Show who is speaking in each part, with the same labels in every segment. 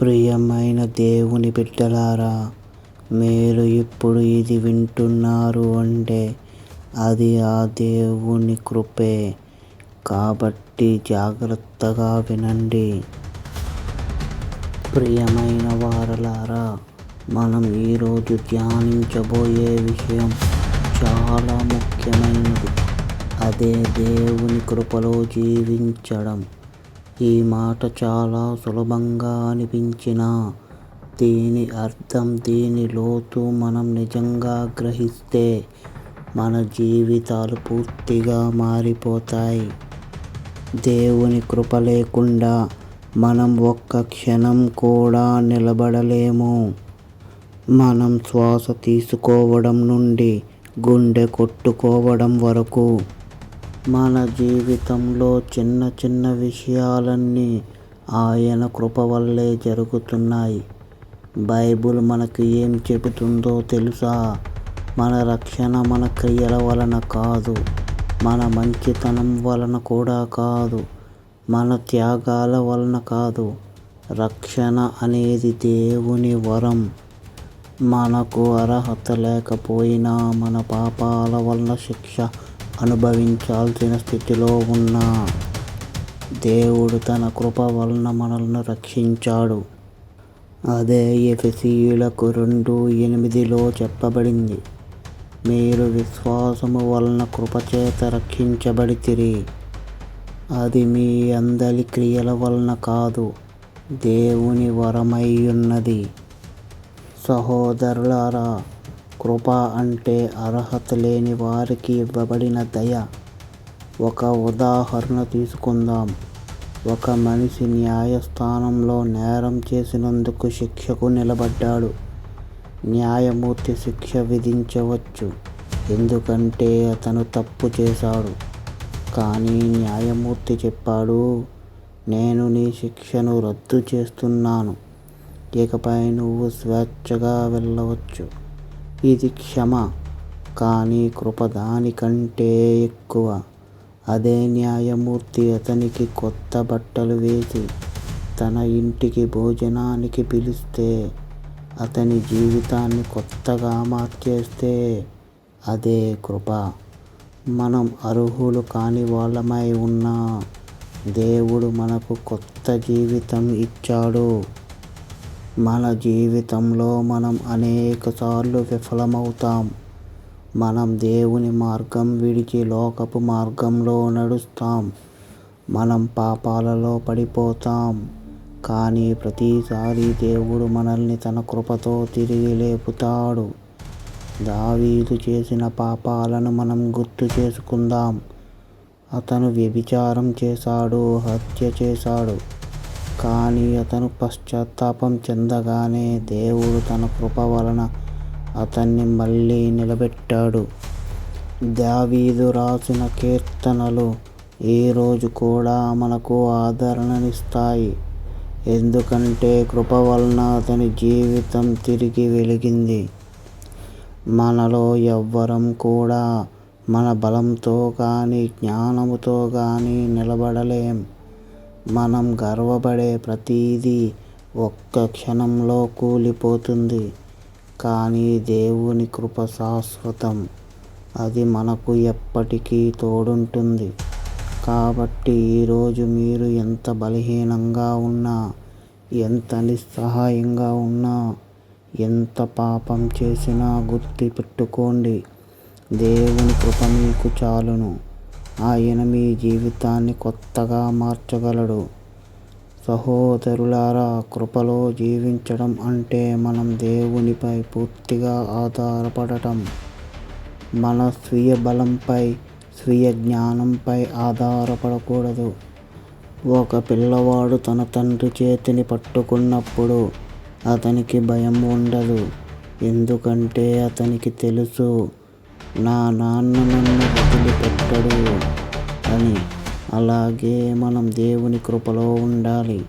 Speaker 1: ప్రియమైన దేవుని బిడ్డలారా మీరు ఇప్పుడు ఇది వింటున్నారు అంటే అది ఆ దేవుని కృపే. కాబట్టి జాగ్రత్తగా వినండి. ప్రియమైన వారలారా మనం ఈరోజు ధ్యానించబోయే విషయం చాలా ముఖ్యమైనది. అదే దేవుని కృపలో జీవించడం. ఈ మాట చాలా సులభంగా అనిపించినా దీని అర్థం దీని లోతు మనం నిజంగా గ్రహిస్తే మన జీవితాలు పూర్తిగా మారిపోతాయి. దేవుని కృప లేకుండా మనం ఒక్క క్షణం కూడా నిలబడలేము. మనం శ్వాస తీసుకోవడం నుండి గుండె కొట్టుకోవడం వరకు మన జీవితంలో చిన్న చిన్న విషయాలన్నీ ఆయన కృప వల్లే జరుగుతున్నాయి. బైబుల్ మనకు ఏం చెబుతుందో తెలుసా? మన రక్షణ మన క్రియల వలన కాదు. మన మంచితనం వలన కూడా కాదు. మన త్యాగాల వలన కాదు. రక్షణ అనేది దేవుని వరం. మనకు అర్హత లేకపోయినా మన పాపాల వలన శిక్ష అనుభవించాల్సిన స్థితిలో ఉన్న దేవుడు తన కృప వలన మనల్ని రక్షించాడు. అదే ఎఫెసీయులకు రెండు ఎనిమిదిలో చెప్పబడింది. మీరు విశ్వాసము వలన కృపచేత రక్షించబడితిరి. అది మీ అందరి క్రియల వలన కాదు దేవుని వరమై ఉన్నది. సహోదరులారా కృప అంటే అర్హత లేని వారికి ఇవ్వబడిన దయ. ఒక ఉదాహరణ తీసుకుందాం. ఒక మనిషి న్యాయస్థానంలో నేరం చేసినందుకు శిక్షకు నిలబడ్డాడు. న్యాయమూర్తి శిక్ష విధించవచ్చు. ఎందుకంటే అతను తప్పు చేశాడు. కానీ న్యాయమూర్తి చెప్పాడు నేను నీ శిక్షను రద్దు చేస్తున్నాను. ఇకపై నువ్వు స్వేచ్ఛగా వెళ్ళవచ్చు. ఇది క్షమ కానీ కృప దానికంటే ఎక్కువ. అదే న్యాయమూర్తి అతనికి కొత్త బట్టలు వేసి తన ఇంటికి భోజనానికి పిలిస్తే అతని జీవితాన్ని కొత్తగా మార్చేస్తే అదే కృప. మనం అర్హులు కాని వాళ్ళమై ఉన్నా దేవుడు మనకు కొత్త జీవితం ఇచ్చాడు. మన జీవితంలో మనం అనేకసార్లు విఫలమవుతాం. మనం దేవుని మార్గం విడిచి లోకపు మార్గంలో నడుస్తాం. మనం పాపాలలో పడిపోతాం. కానీ ప్రతిసారి దేవుడు మనల్ని తన కృపతో తిరిగి లేపుతాడు. దావీదు చేసిన పాపాలను మనం గుర్తు చేసుకుందాం. అతను వ్యభిచారం చేశాడు హత్య చేశాడు. కానీ అతను పశ్చాత్తాపం చెందగానే దేవుడు తన కృప వలన అతన్ని మళ్ళీ నిలబెట్టాడు. దావీదు రాసిన కీర్తనలు ఈరోజు కూడా మనకు ఆదరణనిస్తాయి. ఎందుకంటే కృప వలన అతని జీవితం తిరిగి వెలిగింది. మనలో ఎవ్వరం కూడా మన బలంతో కానీ జ్ఞానముతో కానీ నిలబడలేం. మనం గర్వపడే ప్రతీదీ ఒక్క క్షణంలో కూలిపోతుంది. కానీ దేవుని కృప శాశ్వతం. అది మనకు ఎప్పటికీ తోడుంటుంది. కాబట్టి ఈరోజు మీరు ఎంత బలహీనంగా ఉన్నా ఎంత నిస్సహాయంగా ఉన్నా ఎంత పాపం చేసినా గుర్తు పెట్టుకోండి దేవుని కృప మీకు చాలును. ఆయన మీ జీవితాన్ని కొత్తగా మార్చగలడు. సహోదరులారా కృపలో జీవించడం అంటే మనం దేవునిపై పూర్తిగా ఆధారపడటం. మన స్వీయ బలంపై స్వీయ జ్ఞానంపై ఆధారపడకూడదు. ఒక పిల్లవాడు తన తండ్రి చేతిని పట్టుకున్నప్పుడు అతనికి భయం ఉండదు. ఎందుకంటే అతనికి తెలుసు నా నాన్న నన్ను వదిలిపెట్టడు అని. అలాగే మనం దేవుని కృపలో ఉండాలి.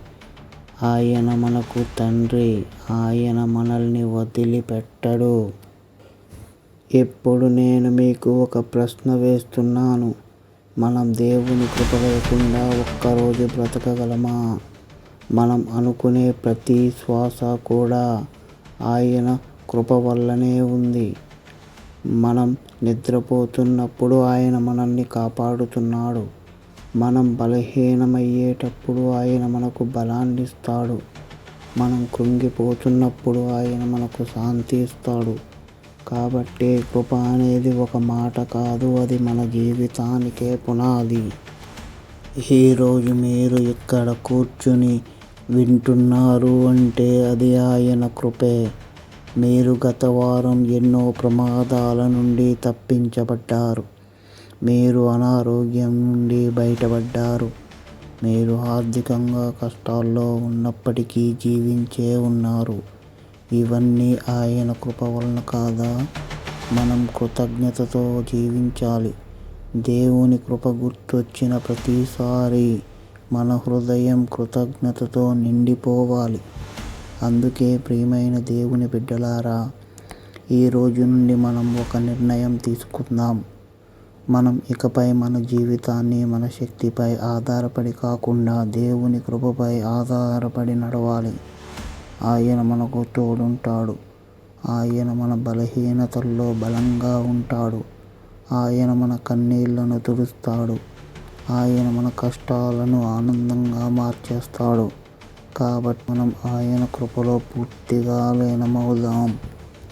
Speaker 1: ఆయన మనకు తండ్రి ఆయన మనల్ని వదిలిపెట్టడు. ఇప్పుడు నేను మీకు ఒక ప్రశ్న వేస్తున్నాను. మనం దేవుని కృప లేకుండా ఒక్కరోజు బ్రతకగలమా? మనం అనుకునే ప్రతి శ్వాస కూడా ఆయన కృప వల్లనే ఉంది. మనం నిద్రపోతున్నప్పుడు ఆయన మనల్ని కాపాడుతున్నాడు. మనం బలహీనమయ్యేటప్పుడు ఆయన మనకు బలాన్ని ఇస్తాడు మనం కృంగిపోతున్నప్పుడు ఆయన మనకు శాంతి ఇస్తాడు కాబట్టి కృప అనేది ఒక మాట కాదు అది మన జీవితానికే పునాది. ఈరోజు మీరు ఇక్కడ కూర్చుని వింటున్నారు అంటే అది ఆయన కృపే. మీరు గత వారం ఎన్నో ప్రమాదాల నుండి తప్పించబడ్డారు. మీరు అనారోగ్యం నుండి బయటపడ్డారు. మీరు ఆర్థికంగా కష్టాల్లో ఉన్నప్పటికీ జీవించే ఉన్నారు. ఇవన్నీ ఆయన కృప వలన కాదా? మనం కృతజ్ఞతతో జీవించాలి. దేవుని కృప గుర్తొచ్చిన ప్రతిసారి మన హృదయం కృతజ్ఞతతో నిండిపోవాలి. అందుకే ప్రియమైన దేవుని బిడ్డలారా ఈ రోజు నుండి మనం ఒక నిర్ణయం తీసుకుందాం. మనం ఇకపై మన జీవితాన్ని మన శక్తిపై ఆధారపడి కాకుండా దేవుని కృపపై ఆధారపడి నడవాలి. ఆయన మనకు తోడుంటాడు. ఆయన మన బలహీనతల్లో బలంగా ఉంటాడు. ఆయన మన కన్నీళ్ళను తుడుస్తాడు. ఆయన మన కష్టాలను ఆనందంగా మార్చేస్తాడు. కాబట్టి మనం ఆయన కృపలో పూర్తిగా లీనమవుదాం.